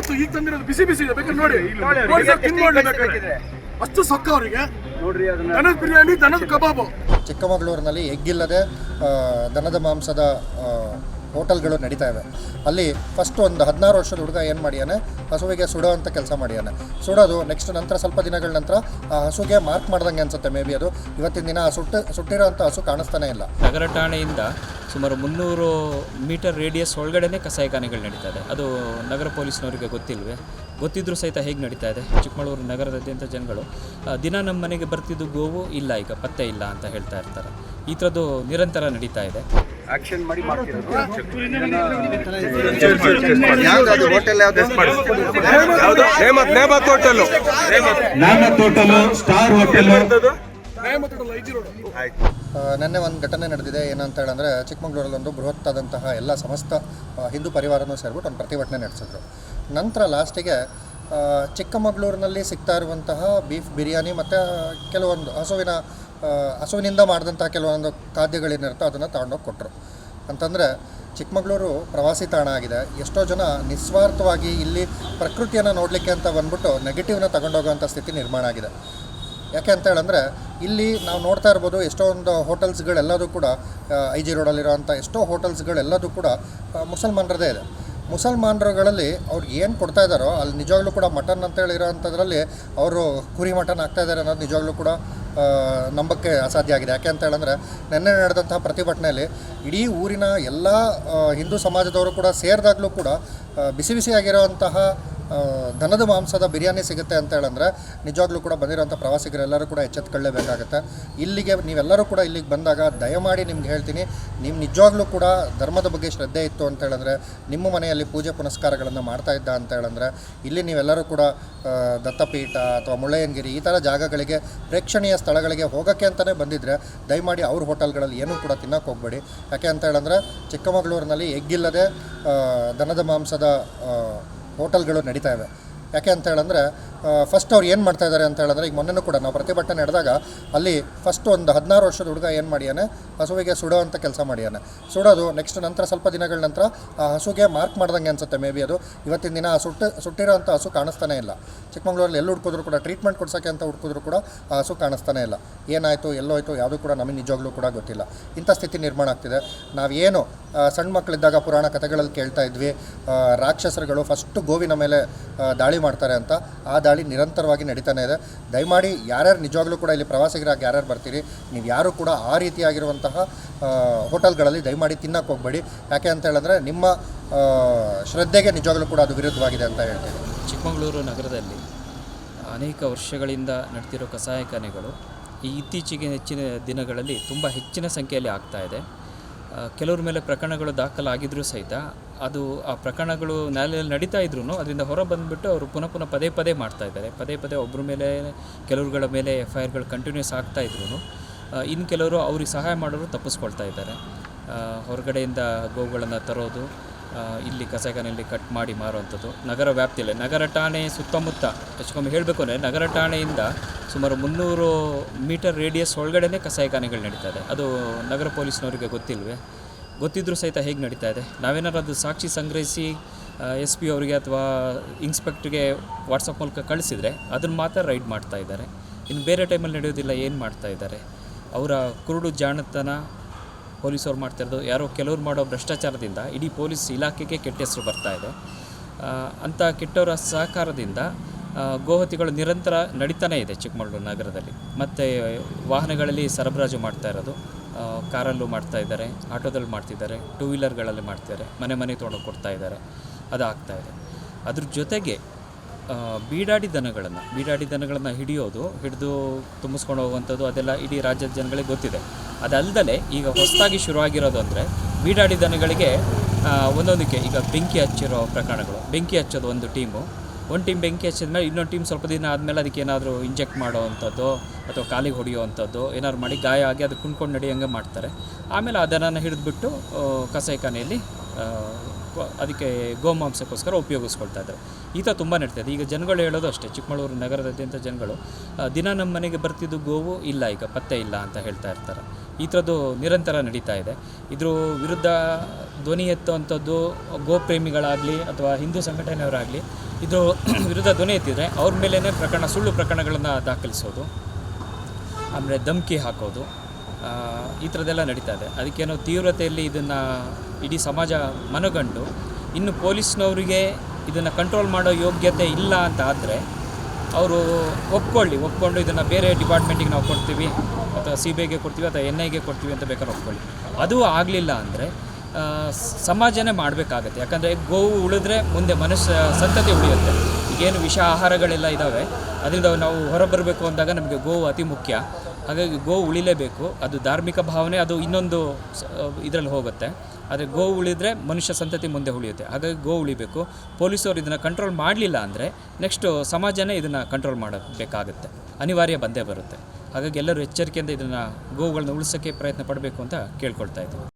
ಇವತ್ತು ಈಗ ತಂದಿರೋದು ಬಿಸಿ ಬಿಸಿ ಇದೆ. ಬೇಕಾದ್ರೆ ನೋಡಿ ಬೇಕಾದ್ರೆ. ಅಷ್ಟು ಸೊಕ್ಕ ಅವರಿಗೆ. ನೋಡ್ರಿ ಅದನ್ನ. ದನದ ಬಿರಿಯಾನಿ ದನದ ಕಬಾಬು. ಚಿಕ್ಕಮಗಳೂರಿನಲ್ಲಿ ಎಗ್ಗಿಲ್ಲದೆ ದನದ ಮಾಂಸದ ಆ, ಹೋಟೆಲ್ಗಳು ನಡೀತಾ ಇವೆ. ಅಲ್ಲಿ ಫಸ್ಟ್ ಒಂದು ಹದಿನಾರು ವರ್ಷದ ಹುಡುಗ ಏನು ಮಾಡ್ಯಾನೆ? ಹಸುವಿಗೆ ಸುಡೋ ಅಂತ ಕೆಲಸ ಮಾಡ್ಯಾನೆ. ಸುಡೋದು ನೆಕ್ಸ್ಟ್ ನಂತರ ಸ್ವಲ್ಪ ದಿನಗಳ ನಂತರ ಆ ಹಸುಗೆ ಮಾರ್ಕ್ ಮಾಡ್ದಂಗೆ ಅನ್ಸುತ್ತೆ ಮೇ ಬಿ ಅದು. ಇವತ್ತಿನ ದಿನ ಸುಟ್ಟು ಸುಟ್ಟಿರೋ ಅಂಥ ಹಸು ಕಾಣಿಸ್ತಾನೆ ಇಲ್ಲ. ನಗರ ಠಾಣೆಯಿಂದ ಸುಮಾರು ಮುನ್ನೂರು ಮೀಟರ್ ರೇಡಿಯಸ್ ಒಳಗಡೆನೇ ಕಸಾಯಿಖಾನೆಗಳು ನಡೀತಾ ಇದೆ. ಅದು ನಗರ ಪೊಲೀಸ್ನವರಿಗೆ ಗೊತ್ತಿಲ್ವೇ? ಗೊತ್ತಿದ್ರೂ ಸಹಿತ ಹೇಗೆ ನಡೀತಾ ಇದೆ? ಚಿಕ್ಕಮಗಳೂರು ನಗರದಾದ್ಯಂತ ಜನಗಳು ದಿನ ನಮ್ಮ ಮನೆಗೆ ಬರ್ತಿದ್ದು ಗೋವು ಇಲ್ಲ, ಈಗ ಪತ್ತೆ ಇಲ್ಲ ಅಂತ ಹೇಳ್ತಾ ಇರ್ತಾರೆ. ಈ ಥರದ್ದು ನಿರಂತರ ನಡೀತಾ ಇದೆ. ಆಕ್ಷನ್ ಮಾಡಿ ಮಾಡ್ತಿರೋದು ಯಾವ್ದು ಹೋಟೆಲ್ ಯಾವ್ದು ನೇಮತ್ ಹೋಟೆಲ್ ಸ್ಟಾರ್ ಹೋಟೆಲ್ ನಿನ್ನೆ ಒಂದು ಘಟನೆ ನಡೆದಿದೆ. ಏನಂತ ಹೇಳಂದ್ರೆ ಚಿಕ್ಕಮಗಳೂರಲ್ಲಿ ಒಂದು ಬೃಹತ್ತಾದಂತಹ ಎಲ್ಲ ಸಮಸ್ತ ಹಿಂದೂ ಪರಿವಾರನೂ ಸೇರ್ಬಿಟ್ಟು ಒಂದು ಪ್ರತಿಭಟನೆ ನಡೆಸಿದ್ರು. ನಂತರ ಲಾಸ್ಟಿಗೆ ಚಿಕ್ಕಮಗಳೂರಿನಲ್ಲಿ ಸಿಗ್ತಾ ಇರುವಂತಹ ಬೀಫ್ ಬಿರಿಯಾನಿ ಮತ್ತು ಕೆಲವೊಂದು ಹಸುವಿನ ಹಸುವಿನಿಂದ ಮಾಡಿದಂಥ ಕೆಲವೊಂದು ಖಾದ್ಯಗಳೇನಿರುತ್ತೋ ಅದನ್ನು ತಗೊಂಡೋಗಿ ಕೊಟ್ಟರು ಅಂತಂದರೆ ಚಿಕ್ಕಮಗಳೂರು ಪ್ರವಾಸಿ ತಾಣ ಆಗಿದೆ. ಎಷ್ಟೋ ಜನ ನಿಸ್ವಾರ್ಥವಾಗಿ ಇಲ್ಲಿ ಪ್ರಕೃತಿಯನ್ನು ನೋಡಲಿಕ್ಕೆ ಅಂತ ಬಂದ್ಬಿಟ್ಟು ನೆಗೆಟಿವ್ನ ತಗೊಂಡೋಗೋವಂಥ ಸ್ಥಿತಿ ನಿರ್ಮಾಣ ಆಗಿದೆ. ಯಾಕೆ ಅಂತ ಹೇಳಂದರೆ ಇಲ್ಲಿ ನಾವು ನೋಡ್ತಾ ಇರ್ಬೋದು ಎಷ್ಟೊಂದು ಹೋಟೆಲ್ಸ್ಗಳೆಲ್ಲದೂ ಕೂಡ ಐ ಜಿ ರೋಡಲ್ಲಿರೋವಂಥ ಎಷ್ಟೋ ಹೋಟೆಲ್ಸ್ಗಳೆಲ್ಲದೂ ಕೂಡ ಮುಸಲ್ಮಾನರದೇ ಇದೆ. ಮುಸಲ್ಮಾನರುಗಳಲ್ಲಿ ಅವ್ರಿಗೆ ಏನು ಕೊಡ್ತಾ ಇದ್ದಾರೋ, ಅಲ್ಲಿ ನಿಜವಾಗ್ಲೂ ಕೂಡ ಮಟನ್ ಅಂತ ಇರೋವಂಥದ್ರಲ್ಲಿ ಅವರು ಕುರಿ ಮಟನ್ ಆಗ್ತಾ ಇದ್ದಾರೆ ಅನ್ನೋದು ನಿಜವಾಗ್ಲೂ ಕೂಡ ನಂಬಕ್ಕೆ ಅಸಾಧ್ಯ ಆಗಿದೆ. ಯಾಕೆ ಅಂತ ಹೇಳಂದರೆ, ನಿನ್ನೆ ನಡೆದಂತಹ ಪ್ರತಿಭಟನೆಯಲ್ಲಿ ಇಡೀ ಊರಿನ ಎಲ್ಲ ಹಿಂದೂ ಸಮಾಜದವರು ಕೂಡ ಸೇರಿದಾಗಲೂ ಕೂಡ ಬಿಸಿ ಬಿಸಿಯಾಗಿರೋವಂತಹ ದನದ ಮಾಂಸದ ಬಿರಿಯಾನಿ ಸಿಗುತ್ತೆ ಅಂತ ಹೇಳಂದ್ರೆ ನಿಜವಾಗ್ಲೂ ಕೂಡ ಬಂದಿರೋಂಥ ಪ್ರವಾಸಿಗರೆಲ್ಲರೂ ಕೂಡ ಎಚ್ಚೆತ್ಕೊಳ್ಳೇಬೇಕಾಗತ್ತೆ. ಇಲ್ಲಿಗೆ ನೀವೆಲ್ಲರೂ ಕೂಡ ಇಲ್ಲಿಗೆ ಬಂದಾಗ ದಯಮಾಡಿ ನಿಮ್ಗೆ ಹೇಳ್ತೀನಿ, ನೀವು ನಿಜವಾಗ್ಲೂ ಕೂಡ ಧರ್ಮದ ಬಗ್ಗೆ ಶ್ರದ್ಧೆ ಇತ್ತು ಅಂತ ಹೇಳಂದ್ರೆ, ನಿಮ್ಮ ಮನೆಯಲ್ಲಿ ಪೂಜೆ ಪುನಸ್ಕಾರಗಳನ್ನು ಮಾಡ್ತಾ ಇದ್ದ ಅಂತ ಹೇಳಂದ್ರೆ, ಇಲ್ಲಿ ನೀವೆಲ್ಲರೂ ಕೂಡ ದತ್ತಪೀಠ ಅಥವಾ ಮುಳ್ಳಯ್ಯನಗಿರಿ ಈ ಥರ ಜಾಗಗಳಿಗೆ, ಪ್ರೇಕ್ಷಣೀಯ ಸ್ಥಳಗಳಿಗೆ ಹೋಗೋಕ್ಕೆ ಅಂತಲೇ ಬಂದಿದ್ದರೆ ದಯಮಾಡಿ ಅವ್ರ ಹೋಟೆಲ್ಗಳಲ್ಲಿ ಏನೂ ಕೂಡ ತಿನ್ನೋಕೆ ಹೋಗಬೇಡಿ. ಯಾಕೆ ಅಂತ ಹೇಳಂದ್ರೆ ಚಿಕ್ಕಮಗಳೂರಿನಲ್ಲಿ ಎಗ್ಗಿಲ್ಲದೆ ದನದ ಮಾಂಸದ ಹೋಟೆಲ್ಗಳು ನಡೀತಾ ಇವೆ. ಯಾಕೆ ಅಂತ ಹೇಳಂದರೆ ಫಸ್ಟ್ ಅವ್ರು ಏನು ಮಾಡ್ತಾ ಇದ್ದಾರೆ ಅಂತ ಹೇಳಿದ್ರೆ, ಈಗ ಮೊನ್ನೆನೂ ಕೂಡ ನಾವು ಪ್ರತಿಭಟನೆ ನಡೆದಾಗ ಅಲ್ಲಿ ಫಸ್ಟ್ ಒಂದು ಹದಿನಾರು ವರ್ಷದ ಹುಡುಗ ಏನು ಮಾಡ್ಯಾನೆ? ಹಸುವಿಗೆ ಸುಡೋ ಅಂತ ಕೆಲಸ ಮಾಡ್ಯಾನೆ. ಸುಡೋದು ನೆಕ್ಸ್ಟ್ ನಂತರ ಸ್ವಲ್ಪ ದಿನಗಳ ನಂತರ ಆ ಹಸುಗೆ ಮಾರ್ಕ್ ಮಾಡ್ದಂಗೆ ಅನ್ಸುತ್ತೆ ಮೇ ಬಿ ಅದು. ಇವತ್ತಿನ ದಿನ ಆ ಸುಟ್ಟು ಸುಟ್ಟಿರೋ ಅಂಥ ಹಸು ಕಾಣಿಸ್ತಾನೆ ಇಲ್ಲ. ಚಿಕ್ಕಮಂಗ್ಳೂರಲ್ಲಿ ಎಲ್ಲಿ ಹುಡ್ಕಿದ್ರು ಕೂಡ ಟ್ರೀಟ್ಮೆಂಟ್ ಕೊಡ್ಸೋಕ್ಕೆ ಅಂತ ಹುಡ್ಕಿದ್ರು ಕೂಡ ಆ ಹಸು ಕಾಣಿಸ್ತಾನೆ ಇಲ್ಲ. ಏನಾಯಿತು, ಎಲ್ಲೋಯ್ತು, ಯಾವುದೂ ಕೂಡ ನಮಗೆ ನಿಜವಾಗ್ಲೂ ಕೂಡ ಗೊತ್ತಿಲ್ಲ. ಇಂಥ ಸ್ಥಿತಿ ನಿರ್ಮಾಣ ಆಗ್ತಿದೆ. ನಾವೇನು ಸಣ್ಣ ಮಕ್ಕಳಿದ್ದಾಗ ಪುರಾಣ ಕಥೆಗಳಲ್ಲಿ ಕೇಳ್ತಾ ಇದ್ವಿ ರಾಕ್ಷಸರುಗಳು ಫಸ್ಟು ಗೋವಿನ ಮೇಲೆ ದಾಳಿ ಮಾಡ್ತಾರೆ ಅಂತ. ಆ ದಾಳಿ ನಿರಂತರವಾಗಿ ನಡೀತಾನೆ ಇದೆ. ದಯಮಾಡಿ ಯಾರ್ಯಾರು ನಿಜವಾಗ್ಲೂ ಕೂಡ ಇಲ್ಲಿ ಪ್ರವಾಸಿಗರಾಗಿ ಯಾರ್ಯಾರು ಬರ್ತೀರಿ, ನೀವು ಯಾರು ಕೂಡ ಆ ರೀತಿಯಾಗಿರುವಂತಹ ಹೋಟೆಲ್ಗಳಲ್ಲಿ ದಯಮಾಡಿ ತಿನ್ನಕ್ಕೆ ಹೋಗಬೇಡಿ. ಯಾಕೆ ಅಂತ ಹೇಳಿದ್ರೆ ನಿಮ್ಮ ಶ್ರದ್ಧೆಗೆ ನಿಜವಾಗ್ಲೂ ಕೂಡ ಅದು ವಿರುದ್ಧವಾಗಿದೆ ಅಂತ ಹೇಳ್ತೀನಿ. ಚಿಕ್ಕಮಗಳೂರು ನಗರದಲ್ಲಿ ಅನೇಕ ವರ್ಷಗಳಿಂದ ನಡೆದಿರೋ ಕಸಾಯಖಾನೆಗಳು ಈ ಇತ್ತೀಚೆಗೆ ಹೆಚ್ಚಿನ ದಿನಗಳಲ್ಲಿ ತುಂಬ ಹೆಚ್ಚಿನ ಸಂಖ್ಯೆಯಲ್ಲಿ ಆಗ್ತಾ ಇದೆ. ಕೆಲವ್ರ ಮೇಲೆ ಪ್ರಕರಣಗಳು ದಾಖಲಾಗಿದ್ದರೂ ಸಹಿತ ಅದು ಆ ಪ್ರಕರಣಗಳು ನ್ಯಾಯಾಲಯದಲ್ಲಿ ನಡೀತಾ ಇದ್ರೂ ಅದರಿಂದ ಹೊರ ಬಂದುಬಿಟ್ಟು ಅವರು ಪುನಃ ಪುನಃ ಪದೇ ಪದೇ ಮಾಡ್ತಾ ಇದ್ದಾರೆ. ಪದೇ ಪದೇ ಒಬ್ಬರ ಮೇಲೆ, ಕೆಲವ್ರುಗಳ ಮೇಲೆ ಎಫ್ ಐ ಆರ್ಗಳು ಕಂಟಿನ್ಯೂಸ್ ಆಗ್ತಾ ಇದ್ರೂ ಇನ್ನು ಕೆಲವರು ಅವ್ರಿಗೆ ಸಹಾಯ ಮಾಡೋರು ತಪ್ಪಿಸ್ಕೊಳ್ತಾ ಇದ್ದಾರೆ. ಹೊರಗಡೆಯಿಂದ ಗೋವುಗಳನ್ನು ತರೋದು ಇಲ್ಲಿ ಕಸಗನಲ್ಲಿ ಕಟ್ ಮಾಡಿ ಮಾರುವಂಥದ್ದು, ನಗರ ವ್ಯಾಪ್ತಿಯಲ್ಲಿ, ನಗರ ಠಾಣೆ ಸುತ್ತಮುತ್ತ ಹೆಚ್ಚುಕೊಮ್ಮೆ ಹೇಳಬೇಕು ಅಂದರೆ ನಗರ ಠಾಣೆಯಿಂದ ಸುಮಾರು ಮುನ್ನೂರು ಮೀಟರ್ ರೇಡಿಯಸ್ ಒಳಗಡೆನೇ ಕಸಾಯಿಖಾನೆಗಳು ನಡೀತಾ ಇದೆ. ಅದು ನಗರ ಪೊಲೀಸ್ನವರಿಗೆ ಗೊತ್ತಿಲ್ವೇ? ಗೊತ್ತಿದ್ರೂ ಸಹಿತ ಹೇಗೆ ನಡೀತಾ ಇದೆ? ನಾವೇನಾದ್ರು ಅದು ಸಾಕ್ಷಿ ಸಂಗ್ರಹಿಸಿ ಎಸ್ ಪಿ ಅವರಿಗೆ ಅಥವಾ ಇನ್ಸ್ಪೆಕ್ಟ್ರಿಗೆ ವಾಟ್ಸಪ್ ಮೂಲಕ ಕಳಿಸಿದರೆ ಅದನ್ನು ಮಾತ್ರ ರೈಡ್ ಮಾಡ್ತಾ ಇದ್ದಾರೆ. ಇನ್ನು ಬೇರೆ ಟೈಮಲ್ಲಿ ನಡೆಯೋದಿಲ್ಲ, ಏನು ಮಾಡ್ತಾ ಇದ್ದಾರೆ? ಅವರ ಕುರುಡು ಜಾಣತನ ಪೊಲೀಸವ್ರು ಮಾಡ್ತಾ ಇರೋದು, ಯಾರೋ ಕೆಲವ್ರು ಮಾಡೋ ಭ್ರಷ್ಟಾಚಾರದಿಂದ ಇಡೀ ಪೊಲೀಸ್ ಇಲಾಖೆಗೆ ಕೆಟ್ಟ ಹೆಸರು ಬರ್ತಾ ಇದೆ. ಅಂಥ ಕೆಟ್ಟವರ ಸಹಕಾರದಿಂದ ಗೋಹತಿಗಳು ನಿರಂತರ ನಡೀತಾನೇ ಇದೆ ಚಿಕ್ಕಮಗಳೂರು ನಗರದಲ್ಲಿ. ಮತ್ತು ವಾಹನಗಳಲ್ಲಿ ಸರಬರಾಜು ಮಾಡ್ತಾ ಇರೋದು. ಕಾರಲ್ಲೂ ಮಾಡ್ತಾ ಇದ್ದಾರೆ, ಆಟೋದಲ್ಲಿ ಮಾಡ್ತಿದ್ದಾರೆ ಟೂ ವೀಲರ್ಗಳಲ್ಲಿ ಮಾಡ್ತಿದ್ದಾರೆ, ಮನೆ ಮನೆ ತೊಗೊಂಡು ಕೊಡ್ತಾ ಇದ್ದಾರೆ, ಅದು ಇದೆ. ಅದ್ರ ಜೊತೆಗೆ ಬೀಡಾಡಿ ದನಗಳನ್ನು ಬೀಡಾಡಿ ದನಗಳನ್ನು ಹಿಡಿಯೋದು, ಹಿಡಿದು ತುಂಬಿಸ್ಕೊಂಡು ಹೋಗುವಂಥದ್ದು ಅದೆಲ್ಲ ಇಡೀ ರಾಜ್ಯದ ಜನಗಳಿಗೆ ಗೊತ್ತಿದೆ. ಅದಲ್ಲದೆ ಈಗ ಹೊಸದಾಗಿ ಶುರುವಾಗಿರೋದು ಅಂದರೆ ಬೀಡಾಡಿ ದನಗಳಿಗೆ ಒಂದೊಂದಕ್ಕೆ ಈಗ ಬೆಂಕಿ ಹಚ್ಚಿರೋ ಪ್ರಕರಣಗಳು, ಬೆಂಕಿ ಹಚ್ಚೋದು ಒಂದು ಟೀಮು ಒಂದು ಟೀಮ್ ಬೆಂಕಿ ಹಚ್ಚಿದ ಮೇಲೆ ಇನ್ನೊಂದು ಟೀಮ್ ಸ್ವಲ್ಪ ದಿನ ಆದಮೇಲೆ ಅದಕ್ಕೆ ಏನಾದರೂ ಇಂಜೆಕ್ಟ್ ಮಾಡೋ ಅಂಥದ್ದು ಅಥವಾ ಕಾಲಿಗೆ ಹೊಡೆಯೋ ಅಂಥದ್ದು ಏನಾದ್ರು ಮಾಡಿ ಗಾಯ ಆಗಿ ಅದು ಕುಣ್ಕೊಂಡು ನಡೆಯಂಗೆ ಮಾಡ್ತಾರೆ. ಆಮೇಲೆ ಅದನ್ನು ದನನ ಹಿಡಿದ್ಬಿಟ್ಟು ಕಸಾಯಿಖಾನೆಯಲ್ಲಿ ಅದಕ್ಕೆ ಗೋಮಾಂಸಕ್ಕೋಸ್ಕರ ಉಪಯೋಗಿಸ್ಕೊಳ್ತಾ ಇದ್ದಾರೆ. ಈ ಥರ ತುಂಬ ನಡೀತದೆ ಈಗ ಜನಗಳು ಹೇಳೋದು ಅಷ್ಟೇ. ಚಿಕ್ಕಮಗಳೂರು ನಗರದಾದ್ಯಂತ ಜನಗಳು ದಿನ ನಮ್ಮ ಮನೆಗೆ ಬರ್ತಿದ್ದು ಗೋವು ಇಲ್ಲ, ಈಗ ಪತ್ತೆ ಇಲ್ಲ ಅಂತ ಹೇಳ್ತಾ ಇರ್ತಾರೆ. ಈ ಥರದ್ದು ನಿರಂತರ ನಡೀತಾ ಇದೆ. ಇದ್ರ ವಿರುದ್ಧ ಧ್ವನಿ ಎತ್ತುವಂಥದ್ದು ಗೋಪ್ರೇಮಿಗಳಾಗಲಿ ಅಥವಾ ಹಿಂದೂ ಸಂಘಟನೆಯವರಾಗಲಿ ಇದು ವಿರುದ್ಧ ಧ್ವನಿ ಎತ್ತಿದರೆ ಅವ್ರ ಮೇಲೇ ಪ್ರಕರಣ, ಸುಳ್ಳು ಪ್ರಕರಣಗಳನ್ನು ದಾಖಲಿಸೋದು, ಆಮೇಲೆ ಧಮ್ಕಿ ಹಾಕೋದು ಈ ಥರದ್ದೆಲ್ಲ ನಡೀತಾ ಇದೆ. ಅದಕ್ಕೇನೋ ತೀವ್ರತೆಯಲ್ಲಿ ಇದನ್ನು ಇಡೀ ಸಮಾಜ ಮನಗಂಡು, ಇನ್ನು ಪೊಲೀಸ್ನವರಿಗೆ ಇದನ್ನು ಕಂಟ್ರೋಲ್ ಮಾಡೋ ಯೋಗ್ಯತೆ ಇಲ್ಲ ಅಂತ ಆದರೆ, ಅವರು ಒಪ್ಕೊಳ್ಳಿ, ಒಪ್ಕೊಂಡು ಇದನ್ನು ಬೇರೆ ಡಿಪಾರ್ಟ್ಮೆಂಟಿಗೆ ನಾವು ಕೊಡ್ತೀವಿ, ಅಥವಾ ಸಿ ಬಿ ಐಗೆ ಕೊಡ್ತೀವಿ, ಅಥವಾ ಎನ್ ಐಗೆ ಕೊಡ್ತೀವಿ ಅಂತ ಬೇಕಾದ್ರೆ ಒಪ್ಕೊಳ್ಳಿ. ಅದು ಆಗಲಿಲ್ಲ ಅಂದರೆ ಸಮಾಜನೇ ಮಾಡಬೇಕಾಗತ್ತೆ. ಯಾಕಂದರೆ ಗೋವು ಉಳಿದ್ರೆ ಮುಂದೆ ಮನುಷ್ಯ ಸಂತತಿ ಉಳಿಯುತ್ತೆ. ಈಗೇನು ವಿಷ ಆಹಾರಗಳೆಲ್ಲ ಇದ್ದಾವೆ ಅದರಿಂದ ನಾವು ಹೊರಬರಬೇಕು ಅಂದಾಗ ನಮಗೆ ಗೋವು ಅತಿ ಮುಖ್ಯ. ಹಾಗಾಗಿ ಗೋವು ಉಳಿಲೇಬೇಕು. ಅದು ಧಾರ್ಮಿಕ ಭಾವನೆ, ಅದು ಇನ್ನೊಂದು ಇದರಲ್ಲಿ ಹೋಗುತ್ತೆ. ಆದರೆ ಗೋವು ಉಳಿದ್ರೆ ಮನುಷ್ಯ ಸಂತತಿ ಮುಂದೆ ಉಳಿಯುತ್ತೆ. ಹಾಗಾಗಿ ಗೋವು ಉಳಿಬೇಕು. ಪೊಲೀಸರು ಇದನ್ನು ಕಂಟ್ರೋಲ್ ಮಾಡಲಿಲ್ಲ ಅಂದರೆ ನೆಕ್ಸ್ಟು ಸಮಾಜನೇ ಇದನ್ನು ಕಂಟ್ರೋಲ್ ಮಾಡಬೇಕಾಗುತ್ತೆ. ಅನಿವಾರ್ಯ ಬಂದೇ ಬರುತ್ತೆ. ಹಾಗಾಗಿ ಎಲ್ಲರೂ ಎಚ್ಚರಿಕೆಯಿಂದ ಇದನ್ನು ಗೋವುಗಳನ್ನ ಉಳಿಸೋಕ್ಕೆ ಪ್ರಯತ್ನ ಪಡಬೇಕು ಅಂತ ಕೇಳ್ಕೊಳ್ತಾ ಇದ್ದೀವಿ